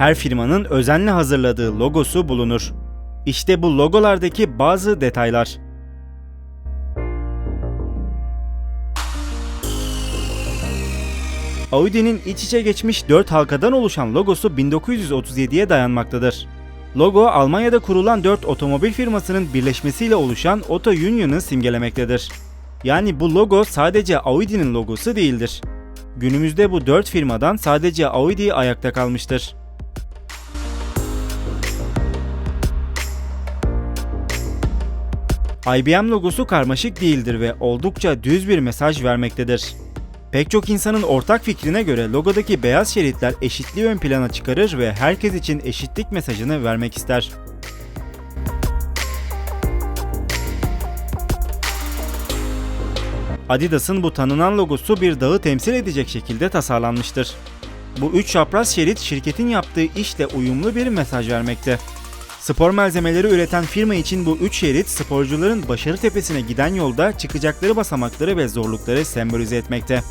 Her firmanın özenle hazırladığı logosu bulunur. İşte bu logolardaki bazı detaylar. Audi'nin iç içe geçmiş 4 halkadan oluşan logosu 1937'ye dayanmaktadır. Logo Almanya'da kurulan 4 otomobil firmasının birleşmesiyle oluşan Otto Union'ı simgelemektedir. Yani bu logo sadece Audi'nin logosu değildir. Günümüzde bu 4 firmadan sadece Audi ayakta kalmıştır. IBM logosu karmaşık değildir ve oldukça düz bir mesaj vermektedir. Pek çok insanın ortak fikrine göre logodaki beyaz şeritler eşitliği ön plana çıkarır ve herkes için eşitlik mesajını vermek ister. Adidas'ın bu tanınan logosu bir dağı temsil edecek şekilde tasarlanmıştır. Bu üç çapraz şerit şirketin yaptığı işle uyumlu bir mesaj vermekte. Spor malzemeleri üreten firma için bu üç şerit sporcuların başarı tepesine giden yolda çıkacakları basamakları ve zorlukları sembolize etmekte.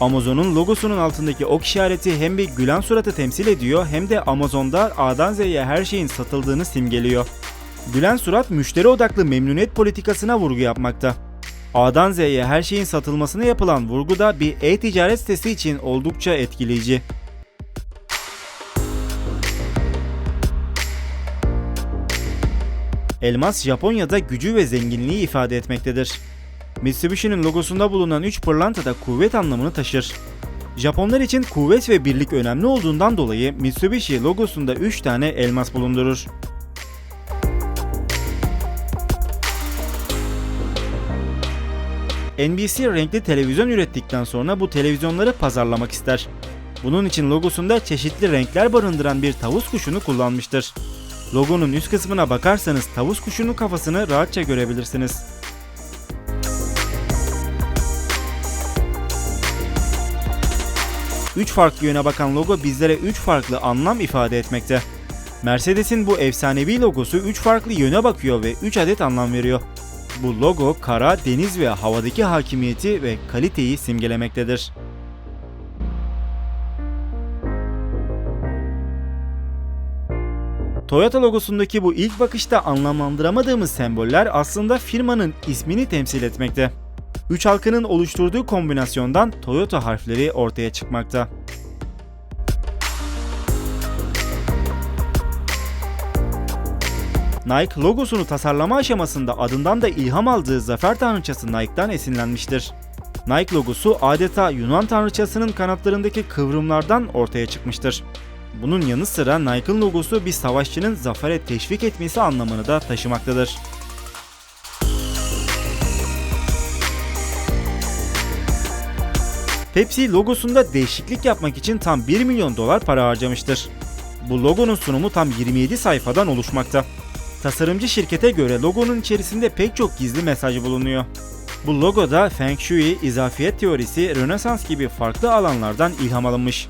Amazon'un logosunun altındaki ok işareti hem bir gülen suratı temsil ediyor hem de Amazon'da A'dan Z'ye her şeyin satıldığını simgeliyor. Gülen surat müşteri odaklı memnuniyet politikasına vurgu yapmakta. A'dan Z'ye her şeyin satılmasına yapılan vurgu da bir e-ticaret sitesi için oldukça etkileyici. Elmas Japonya'da gücü ve zenginliği ifade etmektedir. Mitsubishi'nin logosunda bulunan 3 pırlanta da kuvvet anlamını taşır. Japonlar için kuvvet ve birlik önemli olduğundan dolayı Mitsubishi logosunda 3 tane elmas bulundurur. NBC renkli televizyon ürettikten sonra bu televizyonları pazarlamak ister. Bunun için logosunda çeşitli renkler barındıran bir tavus kuşunu kullanmıştır. Logonun üst kısmına bakarsanız tavus kuşunun kafasını rahatça görebilirsiniz. Üç farklı yöne bakan logo bizlere üç farklı anlam ifade etmekte. Mercedes'in bu efsanevi logosu üç farklı yöne bakıyor ve 3 adet anlam veriyor. Bu logo kara, deniz ve havadaki hakimiyeti ve kaliteyi simgelemektedir. Toyota logosundaki bu ilk bakışta anlamlandıramadığımız semboller aslında firmanın ismini temsil etmekte. Üç halkının oluşturduğu kombinasyondan Toyota harfleri ortaya çıkmakta. Nike logosunu tasarlama aşamasında adından da ilham aldığı zafer tanrıçası Nike'dan esinlenmiştir. Nike logosu adeta Yunan tanrıçasının kanatlarındaki kıvrımlardan ortaya çıkmıştır. Bunun yanı sıra Nike'ın logosu bir savaşçının zafere teşvik etmesi anlamını da taşımaktadır. Pepsi logosunda değişiklik yapmak için tam 1 milyon dolar para harcamıştır. Bu logonun sunumu tam 27 sayfadan oluşmakta. Tasarımcı şirkete göre logonun içerisinde pek çok gizli mesaj bulunuyor. Bu logoda Feng Shui, izafiyet teorisi, Rönesans gibi farklı alanlardan ilham alınmış.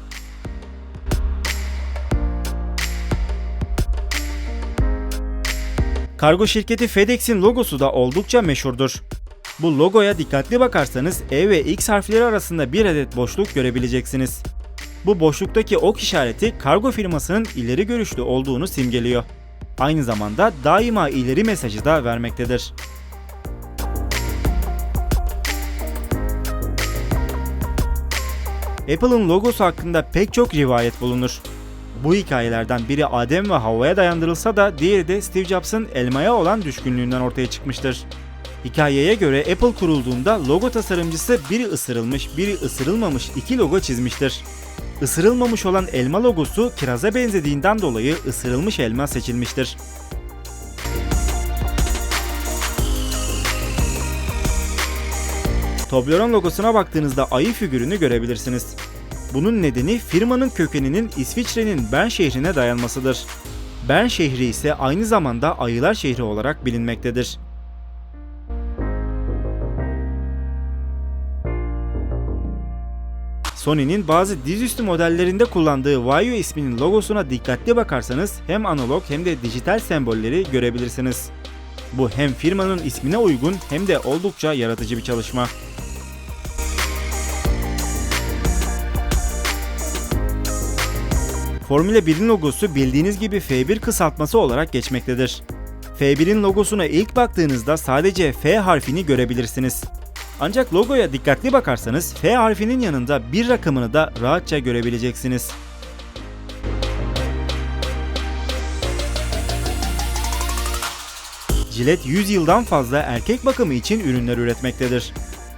Kargo şirketi FedEx'in logosu da oldukça meşhurdur. Bu logoya dikkatli bakarsanız E ve X harfleri arasında bir adet boşluk görebileceksiniz. Bu boşluktaki ok işareti kargo firmasının ileri görüşlü olduğunu simgeliyor. Aynı zamanda daima ileri mesajı da vermektedir. Apple'ın logosu hakkında pek çok rivayet bulunur. Bu hikayelerden biri Adem ve Havva'ya dayandırılsa da diğeri de Steve Jobs'ın elmaya olan düşkünlüğünden ortaya çıkmıştır. Hikayeye göre Apple kurulduğunda logo tasarımcısı biri ısırılmış, biri ısırılmamış iki logo çizmiştir. Isırılmamış olan elma logosu kiraza benzediğinden dolayı ısırılmış elma seçilmiştir. Toblerone logosuna baktığınızda ayı figürünü görebilirsiniz. Bunun nedeni firmanın kökeninin İsviçre'nin Bern şehrine dayanmasıdır. Bern şehri ise aynı zamanda ayılar şehri olarak bilinmektedir. Sony'nin bazı dizüstü modellerinde kullandığı Vaio isminin logosuna dikkatli bakarsanız hem analog hem de dijital sembolleri görebilirsiniz. Bu hem firmanın ismine uygun hem de oldukça yaratıcı bir çalışma. Formula 1'in logosu bildiğiniz gibi F1 kısaltması olarak geçmektedir. F1'in logosuna ilk baktığınızda sadece F harfini görebilirsiniz. Ancak logoya dikkatli bakarsanız F harfinin yanında bir rakamını da rahatça görebileceksiniz. Gillette 100 yıldan fazla erkek bakımı için ürünler üretmektedir.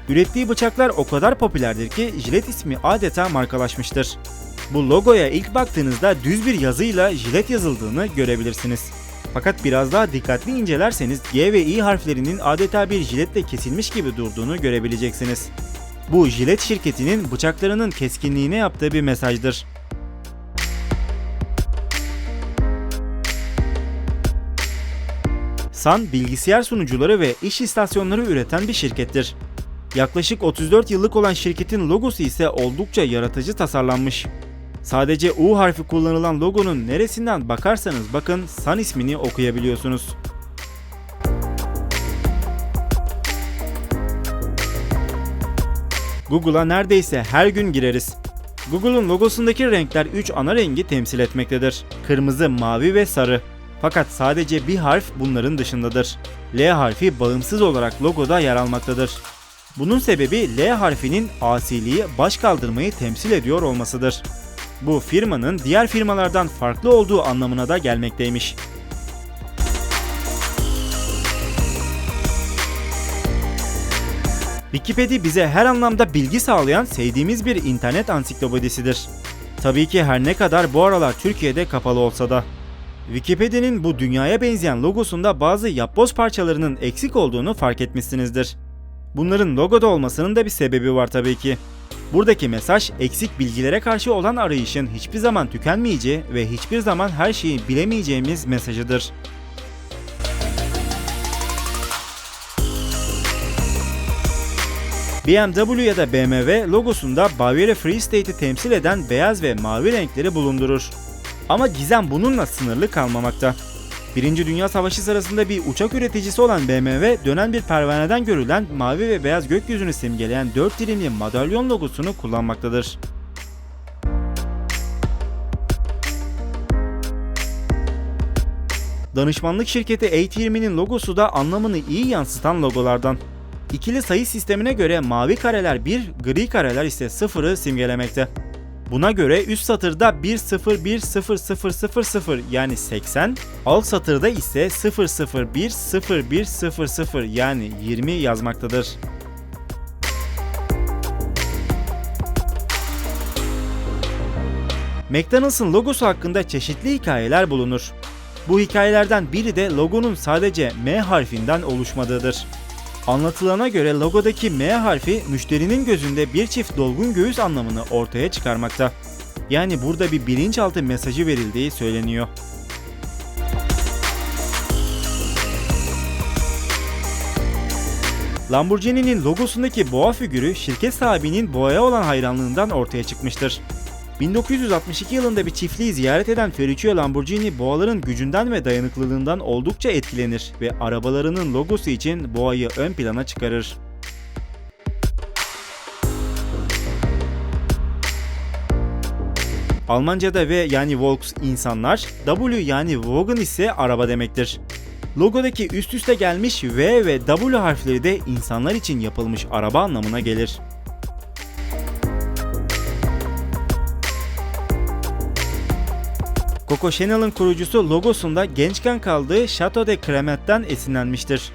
Ürettiği bıçaklar o kadar popülerdir ki Gillette ismi adeta markalaşmıştır. Bu logoya ilk baktığınızda düz bir yazıyla Gillette yazıldığını görebilirsiniz. Fakat biraz daha dikkatli incelerseniz G ve I harflerinin adeta bir jiletle kesilmiş gibi durduğunu görebileceksiniz. Bu Gillette şirketinin bıçaklarının keskinliğine yaptığı bir mesajdır. Sun, bilgisayar sunucuları ve iş istasyonları üreten bir şirkettir. Yaklaşık 34 yıllık olan şirketin logosu ise oldukça yaratıcı tasarlanmış. Sadece U harfi kullanılan logonun neresinden bakarsanız bakın Sun ismini okuyabiliyorsunuz. Google'a neredeyse her gün gireriz. Google'un logosundaki renkler 3 ana rengi temsil etmektedir. Kırmızı, mavi ve sarı. Fakat sadece bir harf bunların dışındadır. L harfi bağımsız olarak logoda yer almaktadır. Bunun sebebi L harfinin asiliği, baş kaldırmayı temsil ediyor olmasıdır. Bu firmanın diğer firmalardan farklı olduğu anlamına da gelmekteymiş. Wikipedia bize her anlamda bilgi sağlayan sevdiğimiz bir internet ansiklopedisidir. Tabii ki her ne kadar bu aralar Türkiye'de kapalı olsa da. Wikipedia'nın bu dünyaya benzeyen logosunda bazı yapboz parçalarının eksik olduğunu fark etmişsinizdir. Bunların logoda olmasının da bir sebebi var tabii ki. Buradaki mesaj eksik bilgilere karşı olan arayışın hiçbir zaman tükenmeyeceği ve hiçbir zaman her şeyi bilemeyeceğimiz mesajıdır. BMW ya da BMW logosunda Bavaria Free State'i temsil eden beyaz ve mavi renkleri bulundurur. Ama gizem bununla sınırlı kalmamakta. Birinci Dünya Savaşı sırasında bir uçak üreticisi olan BMW, dönen bir pervaneden görülen mavi ve beyaz gökyüzünü simgeleyen 4 dilimli madalyon logosunu kullanmaktadır. Danışmanlık şirketi A20'nin logosu da anlamını iyi yansıtan logolardan. İkili sayı sistemine göre mavi kareler 1, gri kareler ise 0'ı simgelemekte. Buna göre üst satırda 1010000 yani 80, alt satırda ise 0010100 yani 20 yazmaktadır. McDonald's'ın logosu hakkında çeşitli hikayeler bulunur. Bu hikayelerden biri de logonun sadece M harfinden oluşmadığıdır. Anlatılana göre logodaki M harfi müşterinin gözünde bir çift dolgun göğüs anlamını ortaya çıkarmakta. Yani burada bir bilinçaltı mesajı verildiği söyleniyor. Lamborghini'nin logosundaki boğa figürü şirket sahibinin boğaya olan hayranlığından ortaya çıkmıştır. 1962 yılında bir çiftliği ziyaret eden Ferruccio Lamborghini boğaların gücünden ve dayanıklılığından oldukça etkilenir ve arabalarının logosu için boğayı ön plana çıkarır. Almanca'da V yani Volks insanlar, W yani Wagen ise araba demektir. Logodaki üst üste gelmiş V ve W harfleri de insanlar için yapılmış araba anlamına gelir. Coco Chanel'ın kurucusu logosunda gençken kaldığı Chateau de Cremet'ten esinlenmiştir.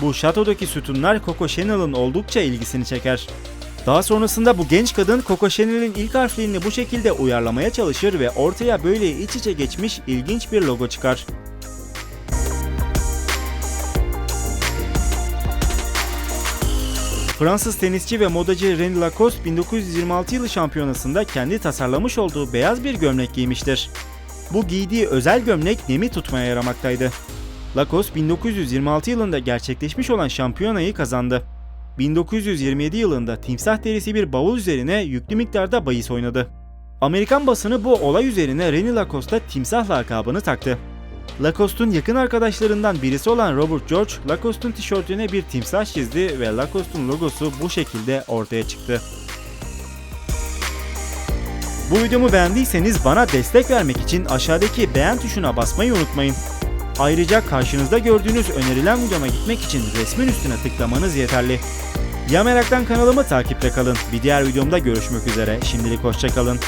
Bu şatodaki sütunlar Coco Chanel'ın oldukça ilgisini çeker. Daha sonrasında bu genç kadın Coco Chanel'in ilk harflerini bu şekilde uyarlamaya çalışır ve ortaya böyle iç içe geçmiş ilginç bir logo çıkar. Fransız tenisçi ve modacı René Lacoste 1926 yılı şampiyonasında kendi tasarlamış olduğu beyaz bir gömlek giymiştir. Bu giydiği özel gömlek nemi tutmaya yaramaktaydı. Lacoste 1926 yılında gerçekleşmiş olan şampiyonayı kazandı. 1927 yılında timsah derisi bir bavul üzerine yüklü miktarda bahis oynadı. Amerikan basını bu olay üzerine René Lacoste'a timsah lakabını taktı. Lacoste'un yakın arkadaşlarından birisi olan Robert George, Lacoste'un tişörtüne bir timsah çizdi ve Lacoste'un logosu bu şekilde ortaya çıktı. Bu videomu beğendiyseniz bana destek vermek için aşağıdaki beğen tuşuna basmayı unutmayın. Ayrıca karşınızda gördüğünüz önerilen videoma gitmek için resmin üstüne tıklamanız yeterli. Ya Merak'tan kanalımı takiple kalın. Bir diğer videomda görüşmek üzere. Şimdilik hoşçakalın.